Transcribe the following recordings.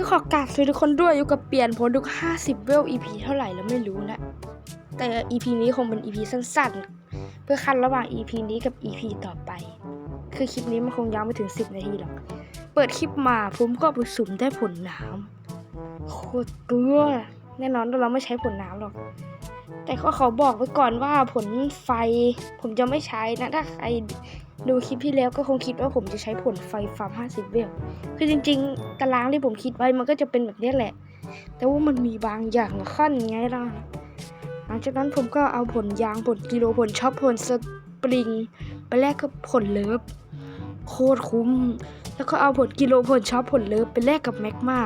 ก็ขอกราบสวัสดีทุกคนด้วยอยู่กับเปลี่ยนผลทุก 50 เวล EP เท่าไหร่แล้วไม่รู้นะแต่ EP นี้คงเป็น EP สั้นๆ เพื่อคันระหว่าง EP นี้กับ EP ต่อไป คือคลิปนี้มันคงยาวไม่ถึง 10 นาทีหรอก เปิดคลิปมาผมก็ไปสุ่มได้ผลน้ำโคตรเกลือแน่นอนเราไม่ใช้ผลน้ำหรอก แต่ก็ขาบอกไว้ก่อนว่าผลไฟผมจะไม่ใช้นะถ้าใคร ดูคลิปที่แล้วก็คงคิดว่าผมจะใช้ผลไฟฟาร์ม50 เวล คือจริงๆ ตารางที่ผมคิดไว้มันก็จะเป็นแบบนี้แหละ แต่ว่ามันมีบางอย่างขั้นไงล่ะ หลังจากนั้นผมก็เอาผลยางผลกิโลผลช็อปผลสปริง ไปแลกกับผลเลิฟโคตรคุ้ม แล้วก็เอาผลกิโลผลช็อปผลเลิฟไปแลกกับแมกมา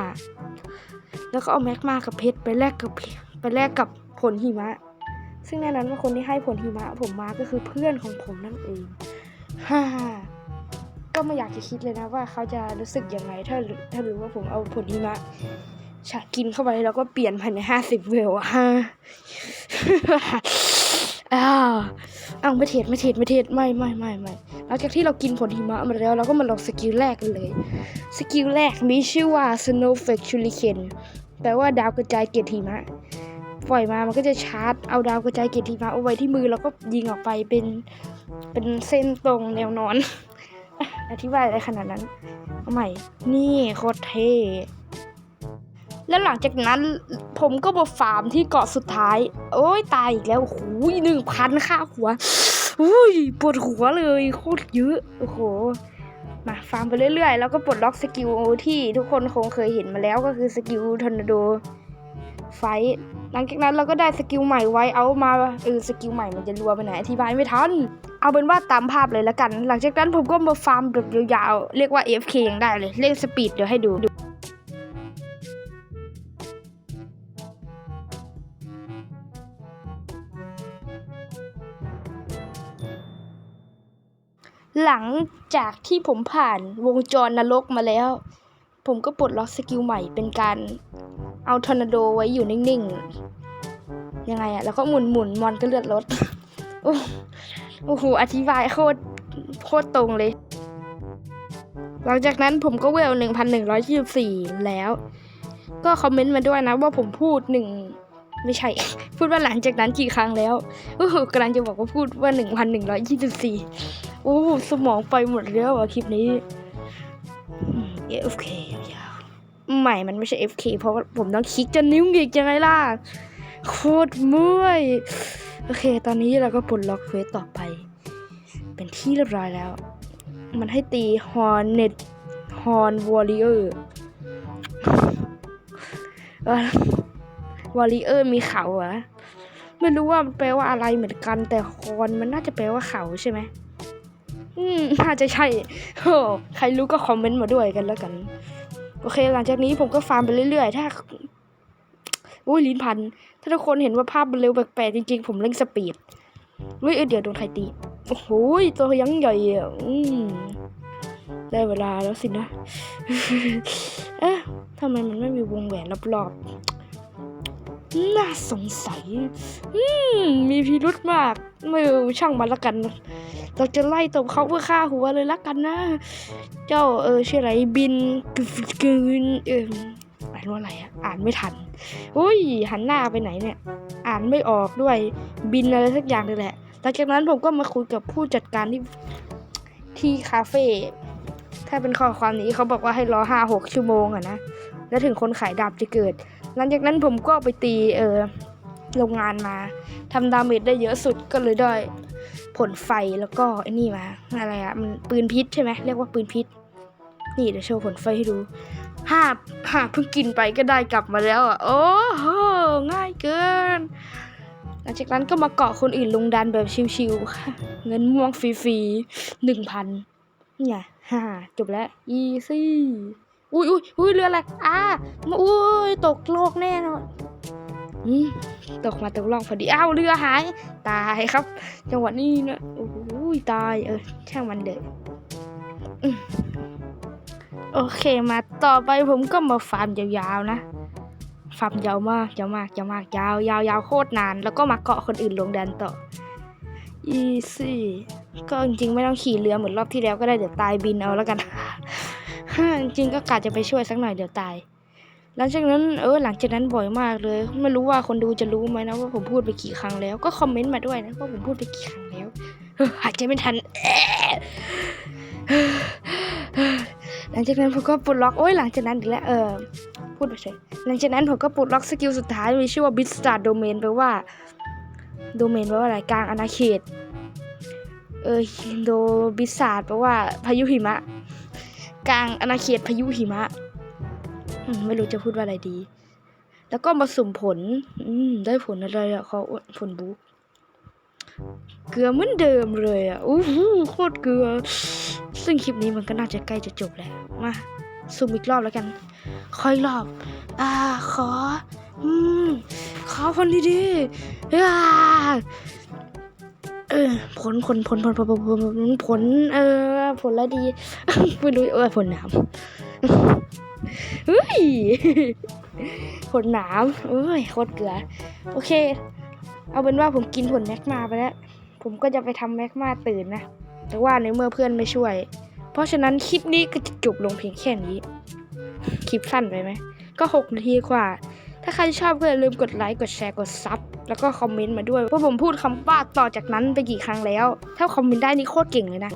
แล้วก็เอาแมกมากับเพชรไปแลกกับไปแลกกับผลหิมะ ซึ่งแน่นอนว่าคนที่ให้ผลหิมะผมมาก็คือเพื่อนของผมนั่นเอง ฮ่าก็ไม่อยากจะคิดเลยนะว่าเขาจะรู้สึกยังไงถ้าถ้ารู้ว่าผมเอาผลหิมะฉะกินเข้าไปแล้วก็เปลี่ยนภายในห้าสิบเวลอะฮะอ้าวอ้าวไม่เทศไม่เทศไม่เทศไม่ไม่ไม่ไม่หลังจากที่เรากินผลหิมะมาแล้วเราก็มาลองสกิลแรกกันเลย สกิลแรกมีชื่อว่า Snowflake Shuriken แปลว่าดาวกระจายเกล็ดหิมะ ปล่อยมามันก็จะชาร์จเอาดาวกระจายเกล็ดหิมะเอาไว้ที่มือแล้วก็ยิงออกไปเป็น เป็นเส้นตรงแนวนอน อธิบายอะไรขนาดนั้นเอาใหม่ นี่โคตรเท่แล้วหลังจากนั้นผมก็มาฟาร์มที่เกาะสุดท้าย โอ้ยตายอีกแล้วโอ้โหหนึ่งพันค่าหัวอุ้ยปวดหัวเลยโคตรเยอะโอ้โหมาฟาร์มไปเรื่อยๆ แล้วก็ปลดล็อกสกิลที่ทุกคนคงเคยเห็นมาแล้วก็คือสกิลทอร์นาโด ไฟหลังจากนั้นเราก็ได้สกิลใหม่ไว้เอามาเออสกิลใหม่มันจะรัวไปไหนอธิบายไม่ทันเอาเป็นว่าตามภาพเลยล้วกัน หลังจากนั้นผมก็มาฟาร์มแบบยาวๆเรียกว่า AFK ยังได้เลยเล่นสปีดเดี๋ยวให้ดูหลังจากที่ผมผ่านวงจรนรกมาแล้ว ผมก็ปลดล็อกสกิลใหม่เป็นการเอาทอร์นาโดไว้อยู่นิ่งๆ ยังไงอะแล้วก็หมุนหมุนๆมอนก็เลือดลดโอ้โอ้โห อธิบายโคตรโคตรตรงเลย หลังจากนั้นผมก็เวล 1,124 แล้ว ก็คอมเมนต์มาด้วยนะว่าผมพูดหนึ่งไม่ใช่ พูดว่าหลังจากนั้นกี่ครั้งแล้วโอ้โหกำลังจะบอกว่าพูดว่า 1,124 โอ้สมองไปหมดแล้วอะคลิปนี้ อืม AFK ยาวๆใหม่มันไม่ใช่ FK เพราะว่าผมต้องคลิกจะนิ้วหงิกยังไงล่ะ โคตรเมื่อย โอเค ตอนนี้เราก็ปลดล็อกเควสต่อไป เป็นที่เรียบร้อยแล้ว มันให้ตีฮอนเน็ตฮอนวอริเออร์วอริเออร์มีเขาเหรอะไม่รู้ว่ามันแปลว่าอะไรเหมือนกัน แต่ฮอนมันน่าจะแปลว่าเขาใช่ไหม อืมน่าจะใช่โอ้ใครรู้ก็คอมเมนต์มาด้วยกันแล้วกัน โอเค หลังจากนี้ผมก็ฟาร์มไปเรื่อยๆ ถ้าอุ้ยลิ้นพัน ถ้าทุกคนเห็นว่าภาพมันเร็วแปลกๆจริงๆ ผมเร่งสปีดเฮ้ยเอ้ยเดี๋ยวโดนใครตี โอ้โหตัวยังใหญ่อืมได้เวลาแล้วสินะ เอ๊ะทำไมมันไม่มีวงแหวนรอบๆ น่าสงสัย อืม มีพิรุธมาก ไม่รู้ช่างมันละกัน เราจะไล่ตบเขาเพื่อฆ่าหัวเลยละกันนะ เจ้าเออชื่ออะไรบินกึกกึนเอออ่านว่าอะไรอะอ่านไม่ทันอุ้ย หันหน้าไปไหนเนี่ย อ่านไม่ออกด้วยบินอะไรสักอย่างเลยแหละ หลังจากนั้นผมก็มาคุยกับผู้จัดการที่ที่คาเฟ่ถ้าเป็นข้อความนี้เขาบอกว่าให้รอห้าหกชั่วโมงอะนะ แล้วถึงคนขายดาบจะเกิด หลังจากนั้นผมก็ไปตีเออโรงงานมาทำดาเมจได้เยอะสุดก็เลยได้ผลไฟแล้วก็ไอ้นี่มาอะไรอะมันปืนพิษใช่ไหมเรียกว่าปืนพิษ นี่เดี๋ยวโชว์ผลไฟให้ดูห้าห้าเพิ่งกินไปก็ได้กลับมาแล้วอะโอ้โหง่ายเกิน หลังจากนั้นก็มาเกาะคนอื่นลงดันแบบชิวๆค่ะเงินม่วงฟรีๆหนึ่งพันเนี่ไงฮ่าจบแล้ว อีซี่ อุ้ยอุ้ยอุ้ยเรืออะไรอ่ามาอุ้ยตกโลกแน่นอนอืมตกมาตกล่องพอดีอ้าวเรือหาย ตายครับ จังหวะนี้นะโอ้โหตายเออช่างมันเด็กโอเคมาต่อไปผมก็มาฟาร์มยาวๆนะฟาร์มยาวมากยาวมากยาวมากยาวยาวยาวโคตรนาน แล้วก็มาเกาะคนอื่นลงแดนต่ออีซี่ก็จริงๆไม่ต้องขี่เรือเหมือนรอบที่แล้วก็ได้เดี๋ยวตายบินเอาแล้วกัน จริงก็กะจะไปช่วยสักหน่อยเดี๋ยวตาย หลังจากนั้นเออหลังจากนั้นบ่อยมากเลย ไม่รู้ว่าคนดูจะรู้ไหมนะว่าผมพูดไปกี่ครั้งแล้วก็คอมเมนต์มาด้วยนะว่าผมพูดไปกี่ครั้งแล้วอหายใจไม่ทันหลังจากนั้นผมก็ปลดล็อกโอ้ยหลังจากนั้นอีกแล้วเออพูดไปเฉยหลังจากนั้นผมก็ปลดล็อกสกิลสุดท้ายมีชื่อว่า b i t s t a r Domain แปลว่าโดเมนแปลว่าอะไรกลางอาณาเขตเออโดบิสาดแปลว่าพายุหิมะ กลางอาณาเขตพายุหิมะไม่รู้จะพูดว่าอะไรดี แล้วก็มาสุ่มผล อืม ได้ผลอะไรอะเขาผลบุ๊กเกลือเหมือนเดิมเลยอะอู้หูโคตรเกลือ ซึ่งคลิปนี้มันก็น่าจะใกล้จะจบแล้ว มาสุ่มอีกรอบแล้วกันขออีกรอบ อ่า ขอ อืม ขอผลดีๆอ่า เออผลผลผลผลผลผลผลผลเออผลละดีไม่รู้เออผลหนามเฮ้ยผลหนามเอ้ยโคตรเกลือ โอเค เอาเป็นว่าผมกินผลแมกมาไปแล้ว ผมก็จะไปทำแมกมาตื่นนะ แต่ว่าในเมื่อเพื่อนไม่ช่วย เพราะฉะนั้นคลิปนี้ก็จะจบลงเพียงแค่นี้ คลิปสั้นไปไหม ก็หกนาทีกว่า ถ้าใครชอบก็อย่าลืมกดไลค์กดแชร์กดซับแล้วก็คอมเมนต์มาด้วยว่าผมพูดคำว่าต่อจากนั้นไปกี่ครั้งแล้ว ถ้าคอมเมนต์ได้นี่โคตรเก่งเลยนะ